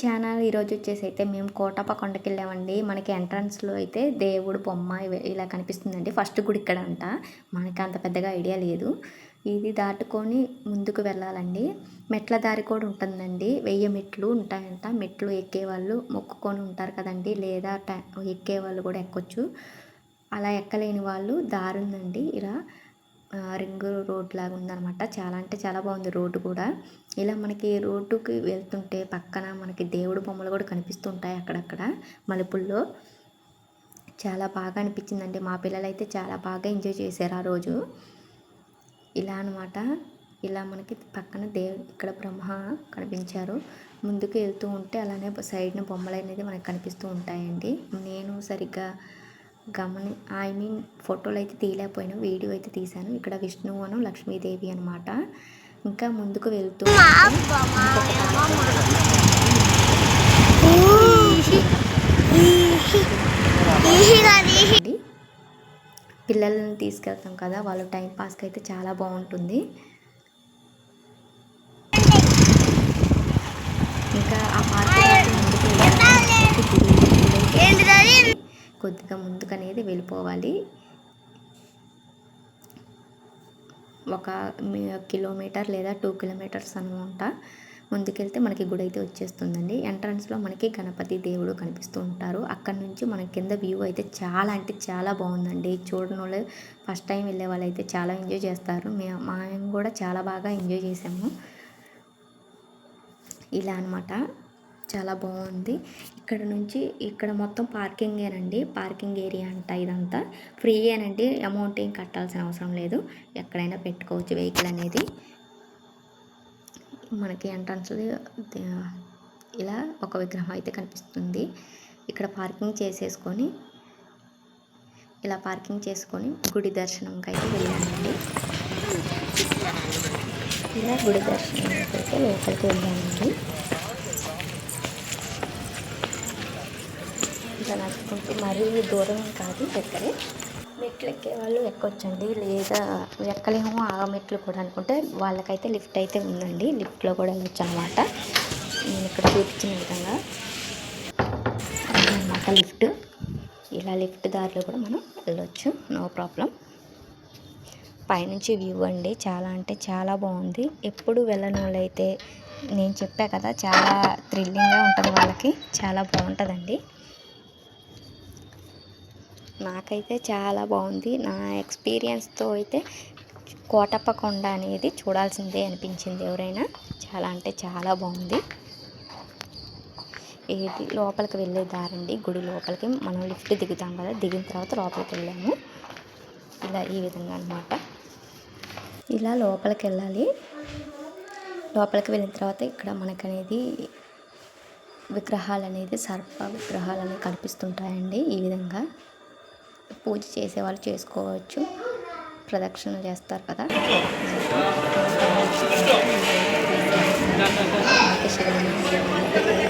Channel ఈరోజు వచ్చేసి అయితే మేము కోటప్ప కొండకి వెళ్ళామండి మనకి ఎంట్రన్స్లో అయితే దేవుడు బొమ్మ ఇలా కనిపిస్తుందండి. ఫస్ట్ గుడి ఇక్కడ అంట మనకి అంత పెద్దగా ఐడియా లేదు. ఇది దాటుకొని ముందుకు వెళ్ళాలండి. మెట్ల దారి కూడా ఉంటుందండి. వెయ్యి మెట్లు ఉంటాయంట. మెట్లు ఎక్కేవాళ్ళు మొక్కుకొని ఉంటారు కదండి. లేదా ఎక్కేవాళ్ళు కూడా ఎక్కొచ్చు. అలా ఎక్కలేని వాళ్ళు దారి ఉందండి ఇలా రింగ్ రోడ్ లాగా ఉందన్నమాట. చాలా అంటే చాలా బాగుంది రోడ్డు కూడా. ఇలా మనకి రోడ్డుకి వెళ్తుంటే పక్కన మనకి దేవుడు బొమ్మలు కూడా కనిపిస్తుంటాయి అక్కడక్కడ మలుపుల్లో. చాలా బాగా అనిపించిందండి. మా పిల్లలు అయితే చాలా బాగా ఎంజాయ్ చేశారు ఆ రోజు. ఇలా అనమాట ఇలా మనకి పక్కన దేవు ఇక్కడ బ్రహ్మ కనిపించారు. ముందుకు వెళ్తూ ఉంటే అలానే సైడ్న బొమ్మలు అనేది మనకు కనిపిస్తూ ఉంటాయండి. నేను సరిగ్గా గమని ఐ మీన్ ఫోటోలు అయితే తీయలేకపోయినా వీడియో అయితే తీశాను ఇక్కడ విష్ణువును లక్ష్మీదేవి అనమాట ఇంకా ముందుకు వెళ్తూ పిల్లలను పిల్లల్ని తీసుకెళ్తాం కదా వాళ్ళ టైం పాస్కి అయితే చాలా బాగుంటుంది ఇంకా ఆ పార్క్ ముందుకు వెళ్ళాలి. కొద్దిగా ముందుకు అనేది వెళ్ళిపోవాలి. ఒక కిలోమీటర్ లేదా టూ కిలోమీటర్స్ అనమాట ముందుకెళ్తే మనకి గుడి అయితే వచ్చేస్తుందండి. ఎంట్రన్స్లో మనకి గణపతి దేవుడు కనిపిస్తూ ఉంటారు. అక్కడ నుంచి మన కింద వ్యూ అయితే చాలా అంటే చాలా బాగుందండి. చూడని వాళ్ళు ఫస్ట్ టైం వెళ్ళే వాళ్ళు అయితే చాలా ఎంజాయ్ చేస్తారు. మే- మేము కూడా చాలా బాగా ఎంజాయ్ చేసాము. ఇలా అనమాట చాలా బాగుంది. ఇక్కడ నుంచి ఇక్కడ మొత్తం పార్కింగేనండి పార్కింగ్ ఏరియా అంట ఇదంతా. ఫ్రీయేనండి అమౌంట్ ఏం కట్టాల్సిన అవసరం లేదు. ఎక్కడైనా పెట్టుకోవచ్చు వెహికల్ అనేది. మనకి ఎంట్రన్స్ ఇలా ఒక విగ్రహం అయితే కనిపిస్తుంది. ఇక్కడ పార్కింగ్ చేసేసుకొని ఇలా పార్కింగ్ చేసుకొని గుడి దర్శనంకి అయితే వెళ్ళానండి. ఇలా గుడి దర్శనం అయితే లోపలికి వెళ్ళానండి. ఇట్లా నడుచుకుంటూ మరీ దూరం కాదు దగ్గరే. మెట్లు ఎక్కే వాళ్ళు ఎక్కొచ్చండి. లేదా ఎక్కలేమో ఆ మెట్లు కూడా అనుకుంటే వాళ్ళకైతే లిఫ్ట్ అయితే ఉందండి. లిఫ్ట్లో కూడా వెళ్ళొచ్చు అనమాట నేను ఇక్కడ చూపించిన విధంగా. అనమాట లిఫ్ట్. ఇలా లిఫ్ట్ దారిలో కూడా మనం వెళ్ళొచ్చు. No problem. పైనుంచి వ్యూ అండి. చాలా అంటే చాలా బాగుంది. ఎప్పుడు వెళ్ళని వాళ్ళైతే నేను చెప్పా కదా చాలా థ్రిల్లింగ్గా ఉంటుంది వాళ్ళకి. చాలా బాగుంటుందండి. నాకైతే చాలా బాగుంది. నా ఎక్స్పీరియన్స్తో అయితే కోటప్ప కొండ అనేది చూడాల్సిందే అనిపించింది ఎవరైనా. చాలా అంటే చాలా బాగుంది. ఇది లోపలికి వెళ్ళే దారండి. గుడి లోపలికి మనం లిఫ్ట్ దిగుతాం కదా దిగిన తర్వాత లోపలికి వెళ్ళాము. ఇలా ఈ విధంగా అన్నమాట. ఇలా లోపలికి వెళ్ళాలి. లోపలికి వెళ్ళిన తర్వాత ఇక్కడ మనకనేది విగ్రహాలు అనేది సర్ప విగ్రహాలు అనేవి కనిపిస్తుంటాయండి ఈ విధంగా. పూజ చేసేవాళ్ళు చేసుకోవచ్చు. ప్రదక్షిణ చేస్తారు కదా.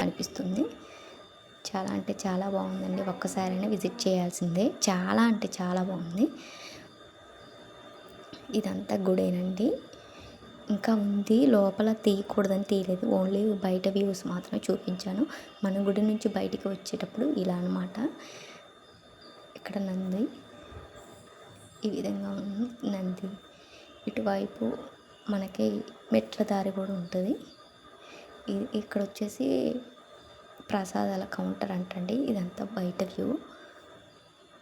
అనిపిస్తుంది. చాలా అంటే చాలా బాగుందండి. ఒక్కసారైనా విజిట్ చేయాల్సిందే. చాలా అంటే చాలా బాగుంది. ఇదంతా గుడేనండి. ఇంకా ఉంది. లోపల తీయకూడదని తీయలేదు. ఓన్లీ బయట వ్యూస్ మాత్రమే చూపించాను. మన గుడి నుంచి బయటికి వచ్చేటప్పుడు ఇలా అనమాట ఇక్కడ నంది ఈ విధంగా ఉంది నంది ఇటువైపు మనకి మెట్ల దారి కూడా ఉంటుంది. ఇక్కడ వచ్చేసి ప్రసాదాల కౌంటర్ అంటండి. ఇదంతా బయట వ్యూ.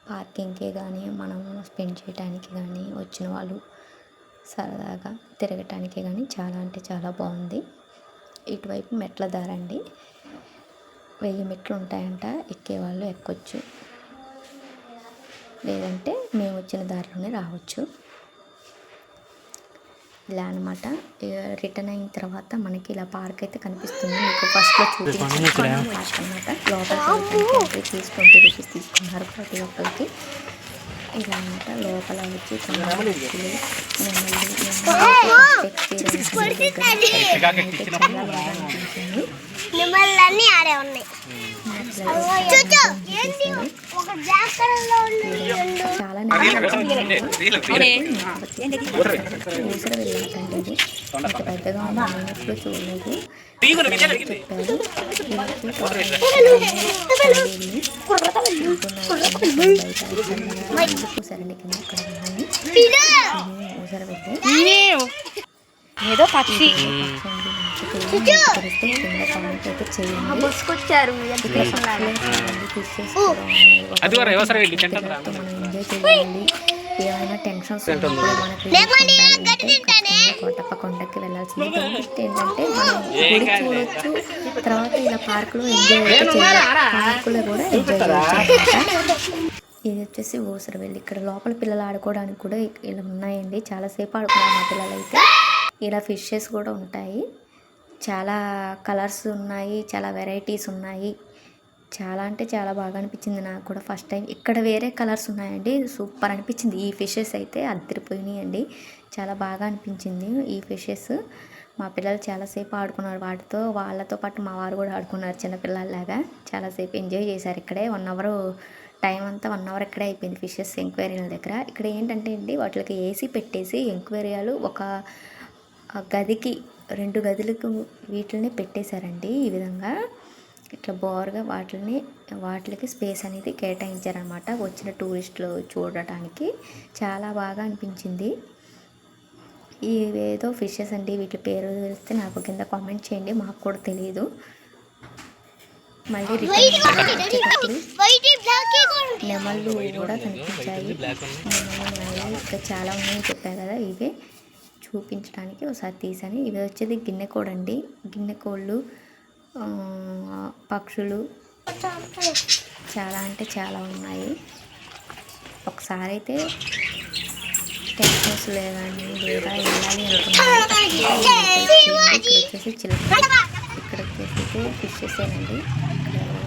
పార్కింగ్కే కానీ మనం స్పెండ్ చేయడానికి కానీ వచ్చిన వాళ్ళు సరదాగా తిరగటానికి కానీ చాలా అంటే చాలా బాగుంది. ఇటువైపు మెట్ల దారండి. వెయ్యి మెట్లు ఉంటాయంట ఎక్కేవాళ్ళు ఎక్కొచ్చు. లేదంటే మేము వచ్చిన దారిలోనే రావచ్చు. ఇలా అనమాట రిటర్న్ అయిన తర్వాత మనకి ఇలా పార్క్ అయితే కనిపిస్తుంది. మీకు ఫస్ట్లో చూపించాను పార్క్ అనమాట లోపలికి ట్వంటీ రూపీస్ తీసుకున్నారు ప్రతి ఒక్కరికి. ఇలా అనమాట లోపల వచ్చి చాలా బాగా అనిపించింది. ఆడే ఉన్నాయి చేశారు. ఒక బ్లాక్ కలర్లో ఉంది చాలా పెద్దగా ఉంది నేను ఎప్పుడు చూడలేదు చెప్పారు వీళ్ళకి ఊసరండి కింద అక్కడ ఉన్నాయి ఊసర వెళ్ళి ఏదో పక్షి. తెలిస్తే కింద కామెంట్ అయితే చేయండి వెళ్ళి ఎంజాయ్ ఏమైనా టెన్షన్స్ ఉన్నప్పుడు మనకి కోటప్ప కొండకి వెళ్ళాల్సింది బెనిఫిట్ ఏంటంటే మనం గుడి చూడొచ్చు తర్వాత ఇలా పార్కులో ఎంజాయ్ పార్క్లో పార్కులో కూడా ఎంజాయ్ చేయొచ్చు ఇది వచ్చేసి ఊసర వెళ్ళి ఇక్కడ లోపల పిల్లలు ఆడుకోవడానికి కూడా ఇలా ఉన్నాయండి చాలాసేపు ఆడుకున్నారు మా పిల్లలు అయితే ఇలా ఫిషెస్ కూడా ఉంటాయి చాలా కలర్స్ ఉన్నాయి చాలా వెరైటీస్ ఉన్నాయి. చాలా అంటే చాలా బాగా అనిపించింది నాకు కూడా ఫస్ట్ టైం. ఇక్కడ వేరే కలర్స్ ఉన్నాయండి. సూపర్ అనిపించింది. ఈ ఫిషెస్ అయితే అద్దరిపోయినాయండి. చాలా బాగా అనిపించింది ఈ ఫిషెస్. మా పిల్లలు చాలాసేపు ఆడుకున్నారు వాటితో. వాళ్ళతో పాటు మా వారు కూడా ఆడుకున్నారు చిన్నపిల్లల్లాగా చాలాసేపు ఎంజాయ్ చేశారు ఇక్కడే. వన్ అవర్ టైం అంతా వన్ అవర్ ఇక్కడే అయిపోయింది ఫిషెస్ ఎంక్వైరీల దగ్గర. ఇక్కడ ఏంటంటే అండి వాటికి ఏసీ పెట్టేసి ఎంక్వైరీలు ఒక గదికి రెండు గదులకు వీటిని పెట్టేశారండి ఈ విధంగా. ఇట్లా బోర్గా వాటిని వాటికి స్పేస్ అనేది కేటాయించారనమాట వచ్చిన టూరిస్టులు చూడటానికి. చాలా బాగా అనిపించింది. ఇవేదో ఫిషెస్ అండి వీటి పేరు తెలిస్తే నాకు కింద కామెంట్ చేయండి మాకు కూడా తెలియదు మళ్ళీ నెమళ్ళు కూడా కనిపించాయి. నెమళ్ళు ఇంకా చాలా ఉన్నాయని చెప్పాను కదా ఇవే. చూపించడానికి ఒకసారి తీసాను ఇవి వచ్చేది గిన్నె కోడండి. గిన్నె కోళ్ళు పక్షులు చాలా అంటే చాలా ఉన్నాయి. ఒకసారి అయితే టెంపుల్స్ లేదని లేదా వెళ్ళాలి అనుకున్నాను. ఇక్కడ వచ్చేసి చిలక ఇక్కడ వచ్చేసి ఫిషెస్ ఏనండి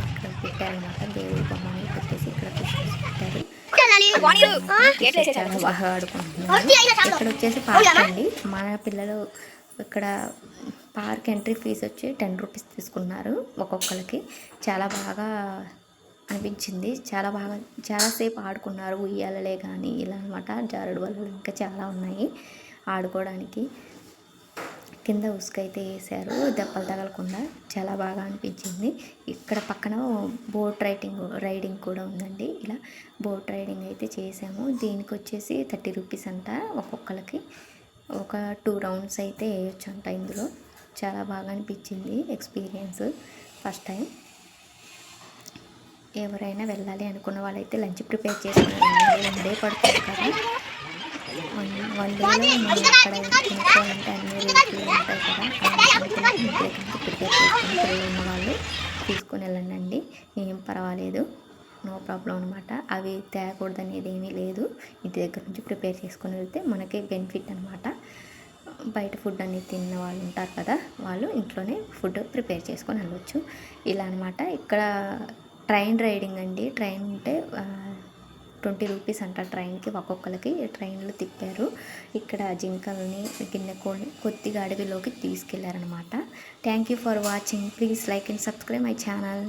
ఇక్కడ పెట్టారనమాట దేవుడి బొమ్మని పెట్టేసి ఇక్కడ ఫిషెస్ పెట్టారు. బాగా ఆడుకుంటున్నారు ఇక్కడ వచ్చేసి పార్క్ అండి. మన పిల్లలు ఇక్కడ పార్క్ ఎంట్రీ ఫీజు వచ్చి టెన్ రూపీస్ తీసుకున్నారు ఒక్కొక్కరికి చాలా బాగా అనిపించింది. చాలా బాగా చాలాసేపు ఆడుకున్నారు. ఉయ్యాలలే కానీ ఇలా అనమాట జారుడు వల్ల ఇంకా చాలా ఉన్నాయి ఆడుకోవడానికి. కింద ఉసుక అయితే వేసారు దెబ్బలు తగలకుండా చాలా బాగా అనిపించింది. ఇక్కడ పక్కన బోట్ రైడింగ్ రైడింగ్ కూడా ఉందండి. ఇలా బోట్ రైడింగ్ అయితే చేసాము దీనికి వచ్చేసి థర్టీ రూపీస్ అంట ఒక్కొక్కరికి ఒక టూ రౌండ్స్ అయితే వేయొచ్చు అంట ఇందులో. చాలా బాగా అనిపించింది ఎక్స్పీరియన్స్ ఫస్ట్ టైం. ఎవరైనా వెళ్ళాలి అనుకున్న వాళ్ళైతే లంచ్ ప్రిపేర్ చేసుకుని వన్ డే పడుతుంది కదా. వన్ వన్ డేలో మనం అక్కడ కొనుక్కోవాలంటే అన్ని రేట్లు ఉంటాయి కదా అందుకని ఇంటి దగ్గర నుంచి ప్రిపేర్ ఉన్న వాళ్ళు తీసుకుని వెళ్ళండి ఏం పర్వాలేదు. నో ప్రాబ్లం అనమాట అవి తేకూడదు అనేది ఏమీ లేదు. ఇంటి దగ్గర నుంచి ప్రిపేర్ చేసుకుని వెళ్తే మనకి బెనిఫిట్ అనమాట బయట ఫుడ్ అనేది తిన్న వాళ్ళు ఉంటారు కదా వాళ్ళు ఇంట్లోనే ఫుడ్ ప్రిపేర్ చేసుకొని వెళ్ళొచ్చు. ఇలా అనమాట ఇక్కడ ట్రైన్ రైడింగ్ అండి. ట్రైన్ అంటే ట్వంటీ రూపీస్ అంట ట్రైన్కి ఒక్కొక్కరికి ట్రైన్లు తిప్పారు. ఇక్కడ జింకల్ని గిన్నె కోళ్ళని కొద్దిగా అడవిలోకి తీసుకెళ్ళారనమాట thank you for watching. Please like and subscribe my channel.